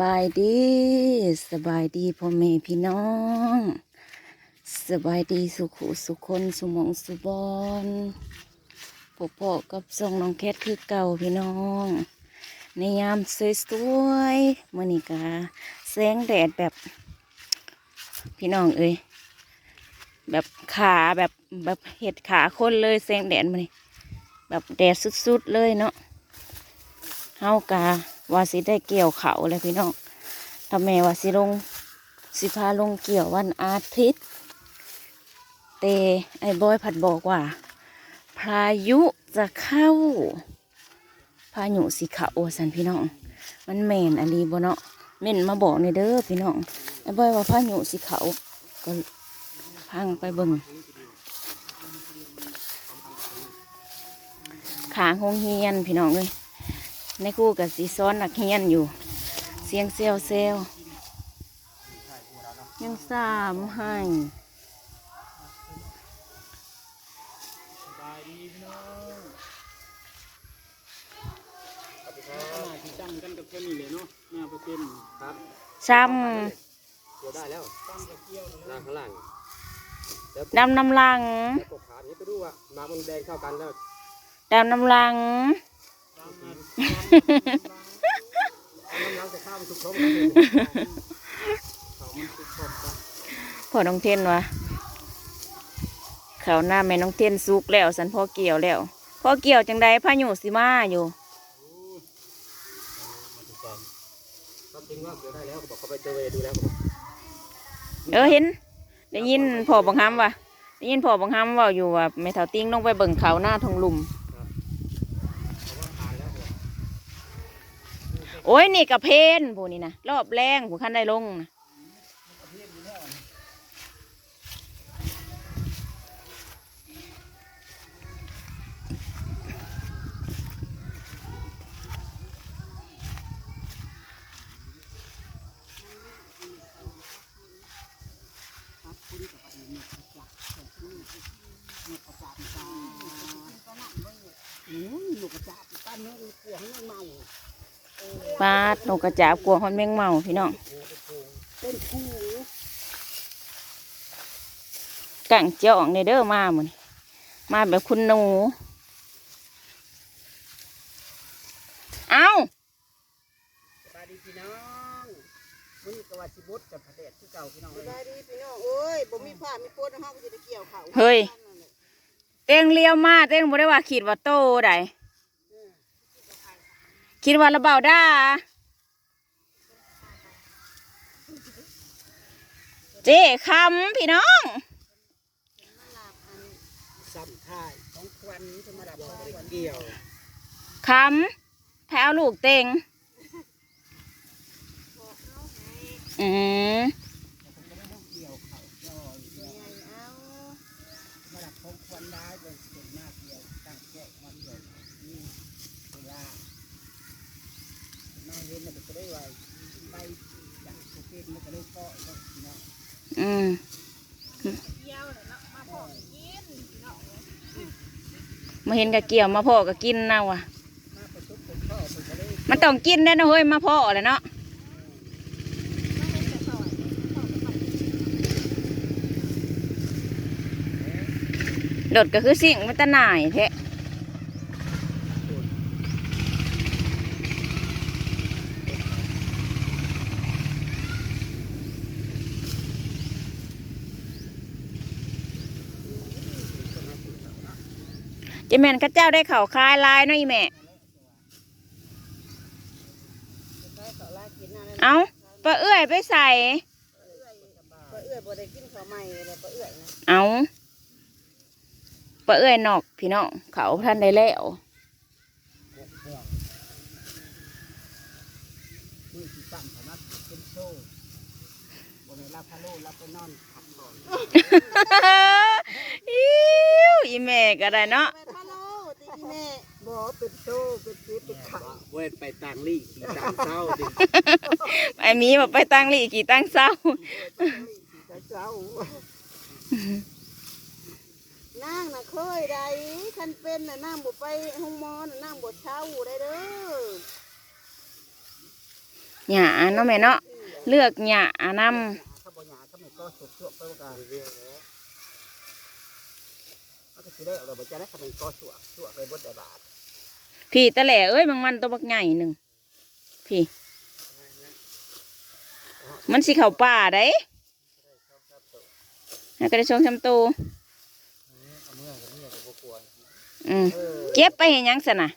บายดีสบายดีพ่อแม่พี่น้อง สบายดีสุขุสุคนสุมองสุบอนพบพ่อกับทรงน้องแคทคือเก่าพี่น้อง ในยามสวยๆมื่อนี้กาแสงแดดแบบ พี่น้องเอ้ยแบบขาแบบแบบเห็ดขาคนเลยแสงแดดมานี่แบบแดดสุดๆเลยเนาะเฮากา ว่าสิได้เกี่ยวเขาเลยพี่น้องทำแม่ว่าสิลงสิพาลงเกี่ยววันอาทิตย์เตไอ้บอยผัดบอกว่า พายุจะเข้า พายุสิเขาสันพี่น้อง มันแม่นอันนี้บ่เนาะเม่นมาบอกในเด้อพี่น้องไอ้บอยว่าพายุสิเขาก็พังไปเบิ่งขางหงเฮียนพี่น้องเลย ในครู่กับสีซ้อนนักเฮียนอยู่ เสียงเซลเซลยังสามให้ที่ตั้งกันกับแค่นี้เลยเนาะห้าเปอร์เซ็นต์ครับซ้เกี่ยวได้แล้วล่างข้างล่างำดำน้ำลังแล้วกบขานี้ไปดูว่าน้ำมันแดงเข้ากันแล้วดำน้ำลัง พ่อน้องเทนวะเขาวหน้าแม่น้องเทนสุกแล้วสันพ่อเกี่ยวแล้วพ่อเกี่ยวจังใดพายุสิมาอยู่เออเห็น ได้ยินพ่อบังคับว่ะได้ยินพ่อบังคับว่าอยู่ว่าแม่เถาติ้งต้องไปเบิ่งเขาหน้าทงลุ่ม โอ้ยนี่กระเพนผู้นี่นะรอบแรงผู้ขั้นได้ลงนะหนูกระจับตั้นเนื้อหัว ปาดนกกระจาบกลัวฮอนแมงเมาพี่น้องกังเจ้าองในเด้อมาหมดมาแบบคุณหนู เอาสบายดีพี่น้องมันกว่าสิบุตกับพระเดชที่เก่าพี่น้องสบายดีพี่น้องเอ้ยบ่มีผ้ามีโพดเฮาก็จะได้เกี่ยวเขาเฮ้ย เต้งเลี้ยวมาเต้งบ่ได้ว่าขีดว่าโตได คิดว่าเระเบาได้เจ้คำพี่น้องซ้ำท้ายของควันจะมาดับวันเกี่ยวคำให้เอาลูกเต็งอืมเอยมาดับของควันได้เป็นเป็นหน้าเกี่ยวตั้งแก้มาเกี่ยวนี่เวลา เห็นเนี่ยมันจะได้ไวไปอย่างโอเคมันจะได้เกาะเนาะพี่น้องอืมมาเห็นกับเกี่ยวมาพ่อก็กินนะวะมาประสบผลพ่อมันจะได้มันต้องกินได้นะเฮ้ยมาพ่อเลยเนาะโดดก็คือสิ่งมันตะหน่ายแท้ เจะแม่นข้าเจ้าได้เข่าวคลายลายเนาะอีแม่ได้เขาลากินนั่นเอาปลาเอื้อยไปใส่ ปลาเอื้อยบ่ได้กินข้าวใหม่เลยปลาเอื้อยนะเอาปลาเอื้อยนอกพี่น้องเขาท่านได้แล้วมือที่ตั้มสามารถเป็นโซ่บนรับพะโลรับไปนอนขับก่อนอิ้วอีแม่ก็ได้เนาะ แม่ฮัลโหลตีพี่ แม่บ่เป็นโซ่เป็นสีเป็นไข่เว้นไปต่างลี่ขี่ต่างเศร้าดิไอ้หมีบอกไปตั้งหลีกี่ตั้งเศร้า แต่เจ้านางน่ะเคยได้คันเป็นน่ะนางบ่ไปห้องหมอน่ะนางบ่เช่าได้เด้อหญ้าเนาะแม่เนาะเลือกหญ้านถ้าบ่หยาถ้าไม่ก็สุกชั่วไปว่ากันมันก็สิได้เอาเราบ่จะได้ทำเป็นก็ชั่วชั่วไปบดได้บาทำ พี่ตะแหล่เอ้ยบางมันตัวบักใหญ่หนึ่งพี่ มันสิเข้าป่าได้แล้วก็ได้ชงชำตูอืมเก็บไปเห็นยังสนะ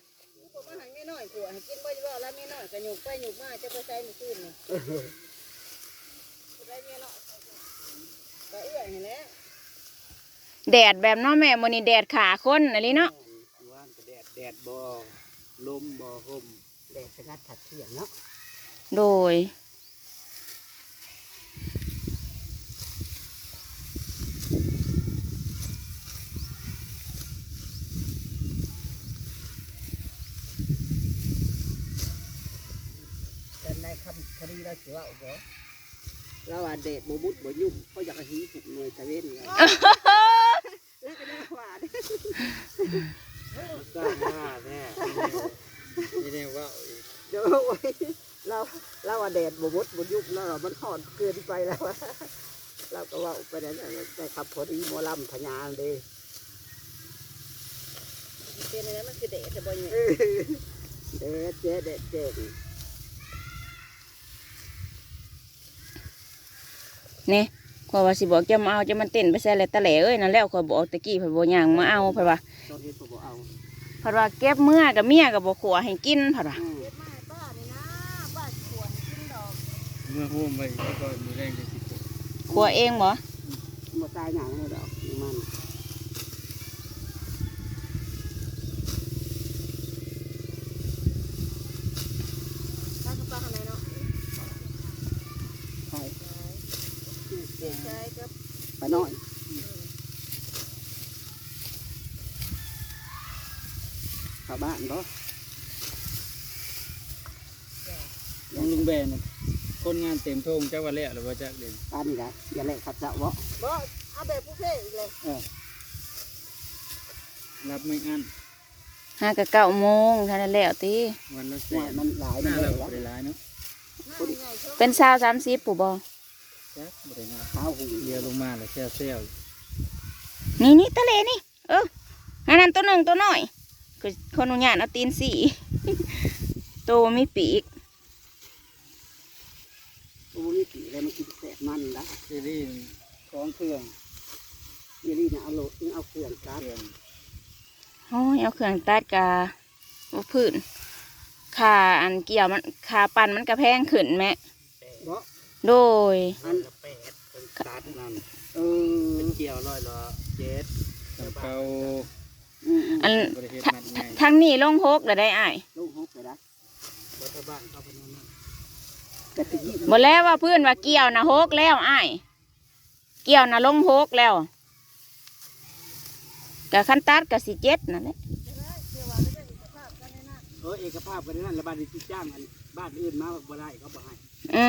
ผมมาหันไม่น้อยกลัวให้กินบ่ได้ว่าแล้วไม่น้อยก็หยุกไปหยุกมาจะไปใส่มื้อคืนนี่ได้เมียน้อยก็เอื้อยให้แดดแบบนาะแม่มื้อนี้แดดขาคนอะไรเนาะแดดแดดบ่ ลมบ่ห่มแดดสงัดถัดเที่ยงเนาะโดย แต่ในคำคดีเราสิว่าบ่เราว่าแดดบ่มุดบ่ยุ่งเพราะอยากให้หีถูกหน่วยตะเวนไงแล้วก็ได้ว่าเด้ สร้างหน้าแน่นี่เรียกว่าอีกเดี๋ยวไว้เราเราว่าแดดบ่มุดบ่ยุ่งแล้วเรามันหอนเกินไปแล้วอะเราก็ว่าไปนั้นน่ะแต่ขับพอดีหมอลำพญานเด้เป็นอะไรมันคือเดชแต่บ่เนี่ยเออเด็ดเจ๊เด็ดเจ๊ดนี่ข อยว่าสิบอกจะมาเอาจะมันเต้นไปใส่เลยตะแหล่เอ้ยนั่นแล้วขอยบอกตะกี้เพิ่นบ่ย่างมาเอาเพิ่นว่าตอนเฮ็ดบ่เอาเพิ่นว่าเก็บเมื่อกับเมียกับบ่ขัวให้กินเพิ่นว่าอืมเฮ็ดมาให้ป้านี่นะป้าขวนกินดอกเมื่อห่มไปแล้วก็มือแรงจะติดขัวเองบ่บ่ตายหยังเลยดอกนี่มัน ป้ากับป้าข้างในเนาะ ใช่ เด็กชายกับไปน้อยเข้าบ้านบ่น้องลุงแบนน่ะคนงานเต็มโทงเจ้าวันแล้วหรือว่าจะเด่นบ้านนี่ล่ะอย่าแลกขัดเจ้าบ่บ่เอาแบบผู้เพ่อีกเลยรับไม่อั้นห้ากับเก้าโมงเท่านั้นแล้วติวันละแสว่านมันหลายหน้าเลเรายก็วะได้ร้ายเนาะหน้าใหญ่ชอบเป็นสาวสามสิบปู่บ่ จักบ่ได้มาเท้าหูเดียวลงมาแล้วแค่เซลนี่นี่ตะแหล่นี่ เอออันนั้นตัวหนึ่งตัวน้อยคือคนอนุญาตเอาตีนสีโตมีปีกตัวนี้สิแล้วมันกินแสบมันละซีรีส์ของเครื่องอย่ารีน่ะเอาโลดเอาเครื่องกัดเครื่องโอ้ยเอาเครื่องตัดกาบ่พื้นค่าอันเกี่ยวมันค่าปั่นมันกระแพงขึ้นแม่บ่ โดย อันละแปดเป็นกัดนั่นเออเป็นเกี่ยวร้อยละเจ็ดสำเกาอืมอันบริเวณมัดใหญ่ทั้งนี้ลงหกแล้วได้อ้ายๆลูกหกเลยนะรัฐบาลเข้าไปนู่นนะแต่ตะกี้บ่แล้วว่าเพื่อนว่าเกี่ยวนะหกแล้วอ้ายเกี่ยวนะลงหกแล้วกะขั้นตัดกะสิเจ็ดนั่นแหละเออเอกภาพกันนั่นแล้วบ้านที่จ้างอันบ้านอื่นมาบ่ได้เขาบ่ให้ อื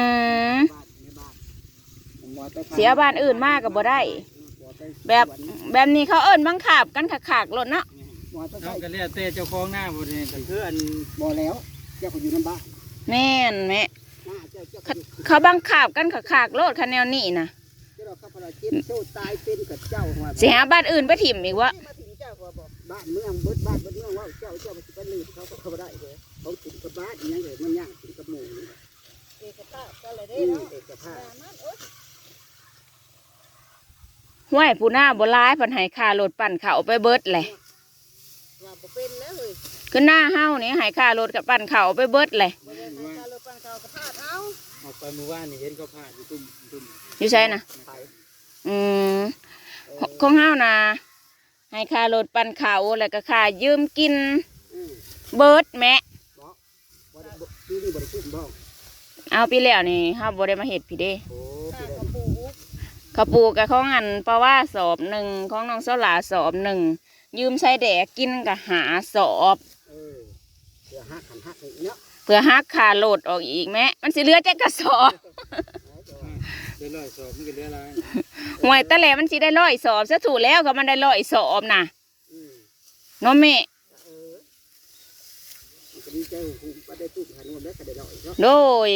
มบ้านในบ้านผมว่าไปเสียบ้านอื่นมากก็บ่ได้บ่ไปแบบแบบนี้เขาเอิ้นบังคับกันขากๆรถเนาะบ่ไปเอาก็เรียกเต้เจ้าของหน้าบริเวณก็คืออันบ่แล้วเจ้าก็อยู่ในบ้านแม่นแม่หน้าเจ้าเจ้าก็เขาอยู่เขาบังคับกันขากๆรถคันแนวนี้นะเจ้าเราข้าพเจ้าเจ็บโซ่ตายเป็นกับเจ้าว่าสิหาบ้านอื่นไปถิ่มอีกวะมาถึงเจ้าบ่บอกบ้านเมืองเบิดบ้านเบิดเมืองว่าเจ้าเจ้าไปสิไปลืมเขาก็เข้าบ่ได้เลยเขาถึงกับบ้านอหยังเลยมันย่างถึงกับหมู่นี่ เอกภาพก็เลยได้อืมเนาะเอกภาพแต่มันโอ๊ยห้วยผู้หน้าบ่ร้ายเพันให้ค่ารถปั่นเขาไปเบิดแหละว่าบ่เป็นแล้วเฮ้ยคือหน้าเฮานี่ให้ค่ารถกับปั่นเขาไปเบิดแหละบ่ได้ให้การรถปันเขาก็พาดเอาออกไปเมื่อวานนี่เห็นเขาพาดอยู่ตุ้มตุ้มอยู่ใช่นะไปอืมของเฮานะให้ค่ารถปั่นเขาแล้วก็ค่ายืมกินอืมเบิดแม่ เอาปีแล้วนี่เฮาบ่ได้มาเฮ็ดพี่เด้โอ้ข้าปีงได้กับปูอุกข้าวปลูกกับของอันปลาว่าสอบหนึ่งของน้องเสาหลาสอบหนึ่งยืมใช้แดกกินกับหาสอบเออเดี๋ยวหักหันหักอีกเนาะเพื่อหักค่าโหลดออกอีกแม่มันสิเหลือแต่กระสอบเดี๋ยวร้อยสอบมันก็เรียกอะไรห่วยตะแหลมันสิได้ร้อยสอบซะถูกแล้วก็มันได้ร้อยสอบนะอืมเน้องแม่เออมันก็ดีใจหูไปได้ตุ้มหันหมดแล้วก็ได้ดอกอีกเนาะโดย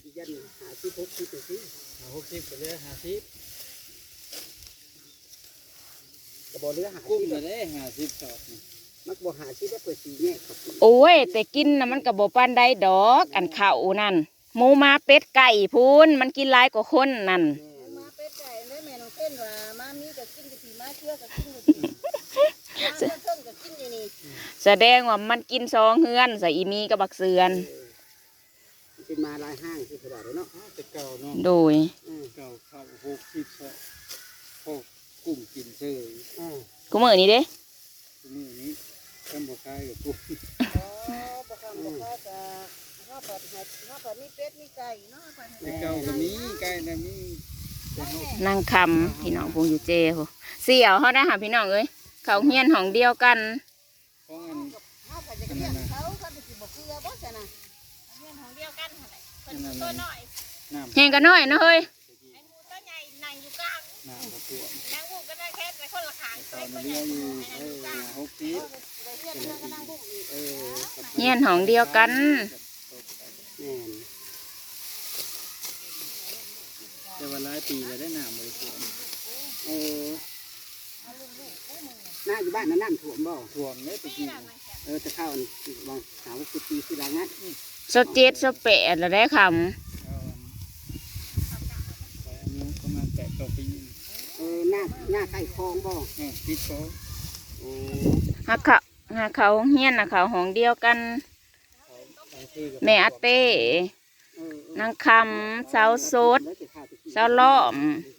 ได้ยันหาที่พกที่ตัวที่หกสิบไปเลยห้าสิบกระบอกเรือหากุ้งที่ละได้ห้าสิบสอบนี่มักบ่หาที่ได้เปิดสีแง่ครับโอ้ย แต่กินนะมันกับโบปานใดดอก อันข้าวนั่นหมูหมาเป็ดไก่พูนมันกินหลายกว่าคนนั่น มาเป็ดไก่ได้แม่น้องเต้นว่ามามีก็กินอยู่ที่มาเชื่อก็กินอยู่ที่มาเชื่อเพิ่งก็กินอยู่นี่แสดงว่ามันกินซองเฮือนใส่อีมีกับบักเสือน เป็นมาลายห้างที่ขนาดเลยเนาะอ้าวแต่เก่าเนาะโดยอืมเก่าเข้าหกสิบสอบพวกกุ้งกินเฉยอ่ากูมือนี้เด้ทีนี้นี้ท่านบอกใครกับกุ้งอ๋อบ่คำบ่ค่าก็ข้าวผัดให้ข้าวผัดมีเป็ดมีไก่เนาะผัดให้แต่เก่าก็มีไก่นะมีแต่เขานางคำพี่น้องพงอยู่เจโหเสี่ยวเขาได้หาพี่น้องเอ้ยเขาเฮียนห้องเดียวกัน แหละอันนั้นน่ะน้ำแหงกันน้อยเนาะเฮ้ยไอ้หมูตัวใหญ่นั่งอยู่กลางน้ำกระตัวนางบุกก็ได้แค่ไปคนละขางตอนนี้อยู่เออหกสิบได้เรียกเพื่อนก็นางบุกอีกเออเฮียนห้องเดียวกันแม่นแต่ว่าหลายปีแล้วได้น้ำบริสุทธิ์เออหน้าอยู่บ้านนั้นน้ำท่วมบ่ท่วมเนี่ยตะกี้เออจะเข้าอันบางสาวกุฏิคือดังนั้น สเจ็ดสแปดแล้วได้คเอาอันไปอายุประมาณแปดต่อปีเออหน้าหน้าใกล้คลองบ่เออติดโตโอ้ำหาเขาหาเขาเฮียนนะเขาห้องเดียวกันแม่อาเต้เออเออนางคำสาวโสด สาวล้อมนั่